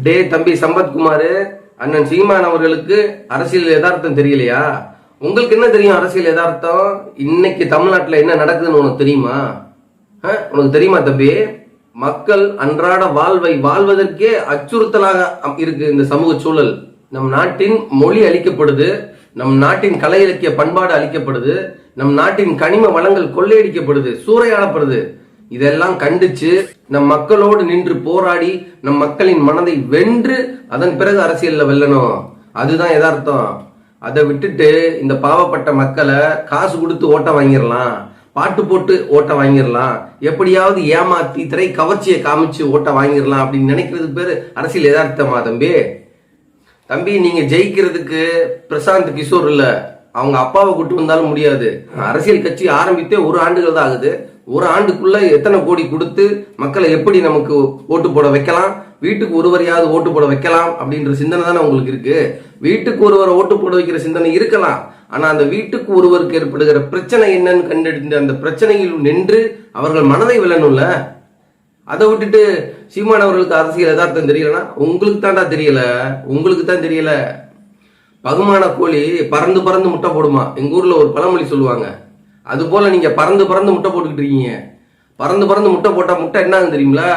டே தம்பி சம்பத்குமார் அண்ணன் சீமான் அவர்களுக்கு அரசியல் யதார்த்தம் தெரியலையா? உங்களுக்கு என்ன தெரியும் அரசியல் யதார்த்தம்? இன்னைக்கு தமிழ்நாட்டில் என்ன நடக்குதுன்னு உனக்கு தெரியுமா? ஆ? உனக்கு தெரியுமா தம்பி? மக்கள் அன்றாட வாழ்வை வாழ்வதற்கே அச்சுறுத்தலாக இருக்கு இந்த சமூக சூழல். நம் நாட்டின் மொழி அளிக்கப்படுது நம் நாட்டின் கலை இலக்கிய பண்பாடு அளிக்கப்படுது நம் நாட்டின் கனிம வளங்கள் கொள்ளையடிக்கப்படுது சூறையாடப்படுது. இதெல்லாம் கண்டிச்சு நம் மக்களோடு நின்று போராடி நம் மக்களின் மனதை வென்று அதன் பிறகு அரசியல்ல வெல்லணும். அதுதான் எதார்த்தம் அதை விட்டுட்டு இந்த பாவப்பட்ட மக்களை காசு கொடுத்து ஓட்ட வாங்கிடலாம் பாட்டு போட்டு ஓட்ட வாங்கிடலாம் எப்படியாவது ஏமாத்தி திரை கவர்ச்சியை காமிச்சு ஓட்ட வாங்கிடலாம் அப்படின்னு நினைக்கிறது பேர் அரசியல் எதார்த்தமா தம்பி? தம்பி நீங்க ஜெயிக்கிறதுக்கு பிரசாந்த் கிஷோர் இல்ல. அவங்க அப்பாவை கூட்டு வந்தாலும் முடியாது. அரசியல் கட்சி ஆரம்பித்தே ஒரு ஆண்டுகள் தான் ஆகுது. ஒரு ஆண்டுக்குள்ள எத்தனை கோடி கொடுத்து மக்களை எப்படி நமக்கு ஓட்டு போட வைக்கலாம்? வீட்டுக்கு ஒருவரையாவது ஓட்டு போட வைக்கலாம் அப்படின்ற சிந்தனை தானே உங்களுக்கு இருக்கு? வீட்டுக்கு ஒருவரை ஓட்டு போட வைக்கிற சிந்தனை இருக்கலாம். ஆனா அந்த வீட்டுக்கு ஒருவருக்கு ஏற்படுகிற பிரச்சனை என்னன்னு கண்டறிந்து அந்த பிரச்சனையில் நின்று அவர்கள் மனதை விழணும்ல? அதை விட்டுட்டு சீமான் அவர்களுக்கு அரசியல் எதார்த்தம் தெரியலனா? உங்களுக்கு தான்டா தெரியல. உங்களுக்கு தான் தெரியல. பகுமான கோழி பறந்து பறந்து முட்டை போடுமா? எங்க ஊர்ல ஒரு பழமொழி சொல்லுவாங்க. அது போல நீங்க பறந்து பறந்து முட்டை போட்டுக்கிட்டு இருக்கீங்க. பறந்து பறந்து முட்டை போட்டா முட்டை என்ன தெரியுங்களா